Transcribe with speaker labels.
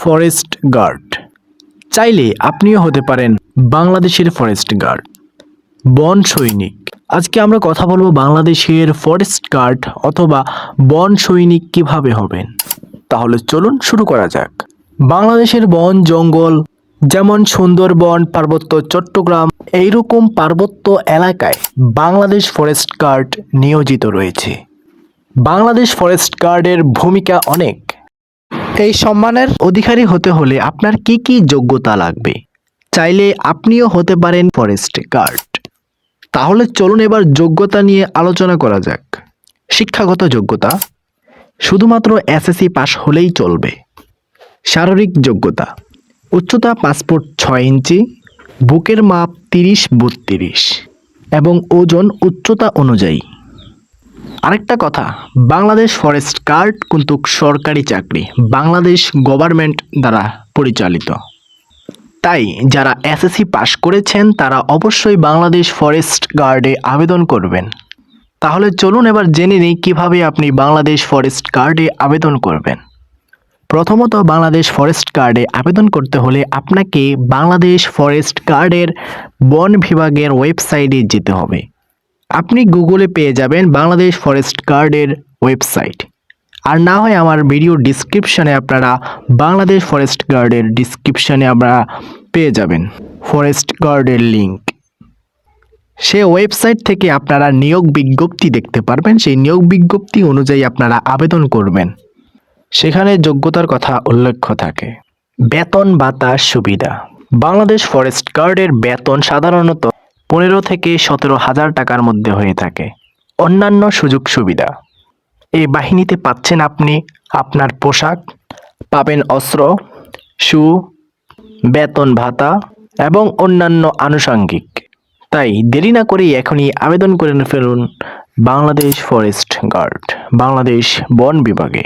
Speaker 1: Forest guard. চাইলে আপনিও হতে পারেন বাংলাদেশের ফরেস্ট গার্ড। বন সৈনিক। আজকে আমরা কথা বলব বাংলাদেশের ফরেস্ট গার্ড অথবা বন সৈনিক কীভাবে হবেন। তাহলে চলুন শুরু করা যাক। বাংলাদেশের বন জঙ্গল যেমন সুন্দরবন, পার্বত্য চট্টগ্রাম, এইরকম পার্বত্য এলাকায় বাংলাদেশ ফরেস্ট গার্ড নিয়োজিত রয়েছে। বাংলাদেশ ফরেস্ট গার্ডের ভূমিকা অনেক। এই সম্মানের অধিকারী হতে হলে আপনার কি কি যোগ্যতা লাগবে? চাইলে আপনিও হতে পারেন ফরেস্ট গার্ড তাহলে চলুন এবার যোগ্যতা নিয়ে আলোচনা করা যাক। শিক্ষাগত যোগ্যতা। শুধুমাত্র এসএসসি পাশ হলেই চলবে। শারীরিক যোগ্যতা। উচ্চতা পাসপোর্ট ছয় ইঞ্চি, বুকের মাপ তিরিশ বত্রিশ, এবং ওজন উচ্চতা অনুযায়ী। আরেকটা কথা, বাংলাদেশ ফরেস্ট গার্ড কিন্তু সরকারি চাকরি, বাংলাদেশ গভর্নমেন্ট দ্বারা পরিচালিত। তাই যারা এসএসসি পাশ করেছেন, তারা অবশ্যই বাংলাদেশ ফরেস্ট গার্ডে আবেদন করবেন। তাহলে চলুন এবার জেনে নিই কীভাবে আপনি বাংলাদেশ ফরেস্ট গার্ডে আবেদন করবেন। প্রথমত, বাংলাদেশ ফরেস্ট গার্ডে আবেদন করতে হলে আপনাকে বাংলাদেশ ফরেস্ট গার্ডের বন বিভাগের ওয়েবসাইটে যেতে হবে। আপনি গুগলে পেয়ে যাবেন বাংলাদেশ ফরেস্ট গার্ডের ওয়েবসাইট। আর না হয় আমার ভিডিও ডিসক্রিপশানে আপনারা বাংলাদেশ ফরেস্ট গার্ডের ডিসক্রিপশানে আপনারা পেয়ে যাবেন ফরেস্ট গার্ডের লিঙ্ক সে ওয়েবসাইট থেকে আপনারা নিয়োগ বিজ্ঞপ্তি দেখতে পারবেন, সেই নিয়োগ বিজ্ঞপ্তি অনুযায়ী আপনারা আবেদন করবেন। সেখানে যোগ্যতার কথা উল্লেখ থাকে। বেতন ভাতা সুবিধা। বাংলাদেশ ফরেস্ট গার্ডের বেতন সাধারণত পনেরো থেকে সতেরো হাজার টাকার মধ্যে হয়ে থাকে। অন্যান্য সুযোগ সুবিধা। এই বাহিনীতে পাচ্ছেন আপনি আপনার পোশাক, পাবেন অস্ত্র শু বেতন ভাতা এবং অন্যান্য আনুষঙ্গিক। তাই দেরি না করেই এখনই আবেদন করে ফেলুন বাংলাদেশ ফরেস্ট গার্ড, বাংলাদেশ বন বিভাগে।